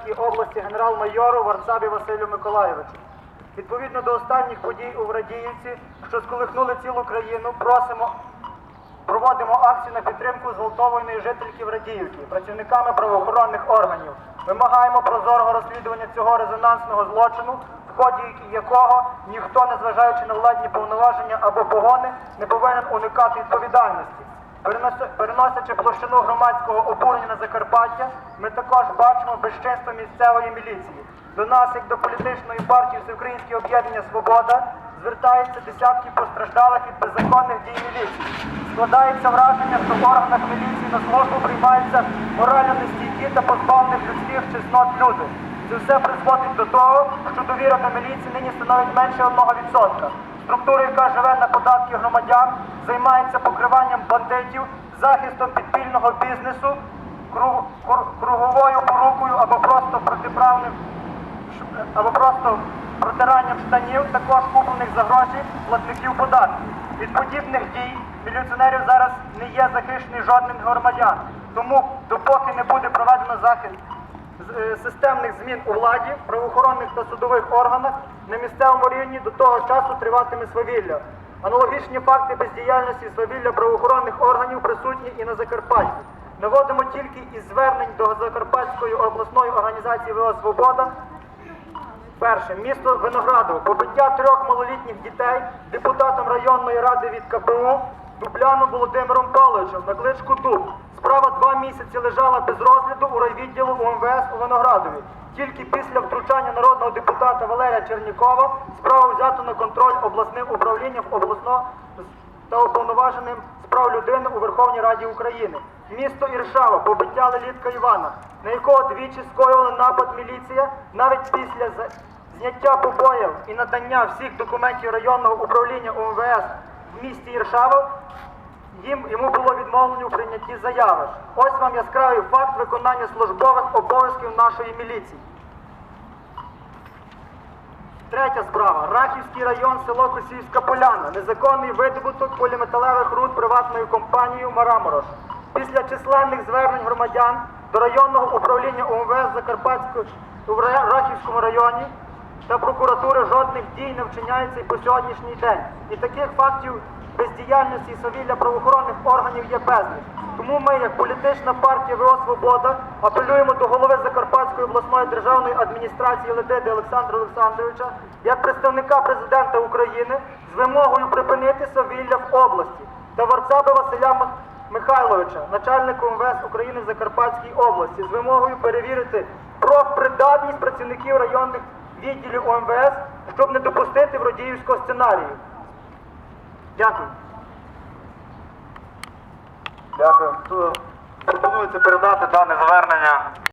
Закарпатській області генерал-майору Варцабі Василю Миколайовичу. Відповідно до останніх подій у Врадіївці, що сколихнули цілу країну, просимо проводимо акцію на підтримку зґвалтованої жительки Врадіївки працівниками правоохоронних органів. Вимагаємо прозорого розслідування цього резонансного злочину, в ході якого ніхто, незважаючи на владні повноваження або погони, не повинен уникати відповідальності. Перенос- Переносячи площину громадського обурення на Закарпаття, ми також бачимо безчинство місцевої міліції. До нас, як до політичної партії Всеукраїнське об'єднання Свобода, звертаються десятки постраждалих від беззаконних дій міліції. Складається враження, що в органах міліції на службу приймаються морально нестійкі та позбавлених людських чеснот люди. Це все призводить до того, що довіра до міліції нині становить менше 1%. Структура, яка живе на податки громадян, займається покриванням бандитів, захистом підпільного бізнесу, кру- круг- круговою порукою або просто протиправним або просто протиранням штанів, також куплених за гроші платників податків. Від подібних дій міліціонерів зараз не є захищений жодним громадян. Тому, допоки не буде проведено захист е, системних змін у владі, правоохоронних та судових органах на місцевому рівні до того часу триватиме свавілля. Аналогічні факти бездіяльності свавілля правоохоронних органів присутні і на Закарпатті. Наводимо тільки із звернень до Закарпатської обласної організації ВО Свобода Перше, місто Виноградово. Побиття трьох малолітніх дітей депутатом районної ради від КПУ Дубляном Володимиром Павловичем на кличку Дуб. Справа два місяці лежала без розгляду у райвідділу УМВС у Виноградові. Тільки після втручання народного депутата Валерія Чернікова справу взято на контроль обласним управлінням обласного та уповноваженим з прав людини у Верховній Раді України. Місто Іршава, побиття Лелітка Івана, на якого двічі скоювали напад міліція, навіть після зняття побоїв і надання всіх документів районного управління УМВС в місті Іршава, їм йому було відмовлено у прийнятті заяви. Ось вам яскравий факт виконання службових обов'язків нашої міліції. Третя справа. Рахівський район, село Косівська Поляна. Незаконний видобуток поліметалевих руд приватною компанією Мараморош. Після численних звернень громадян до районного управління УМВС Закарпатського в Рахівському районі та прокуратури жодних дій не вчиняється і по сьогоднішній день. І таких фактів бездіяльності і совілля правоохоронних органів є безліч. Тому ми, як політична партія ВО Свобода, апелюємо до голови Закарпатської обласної державної адміністрації Ледиди Олександра Олександровича, як представника президента України, з вимогою припинити совілля в області та Варцаби Василя Михайловича, начальника МВС України в Закарпатській області, з вимогою перевірити профпридатність працівників районних відділів ОМВС, щоб не допустити вродіївського сценарію. Дякую. Дякую. Пропонується передати дане звернення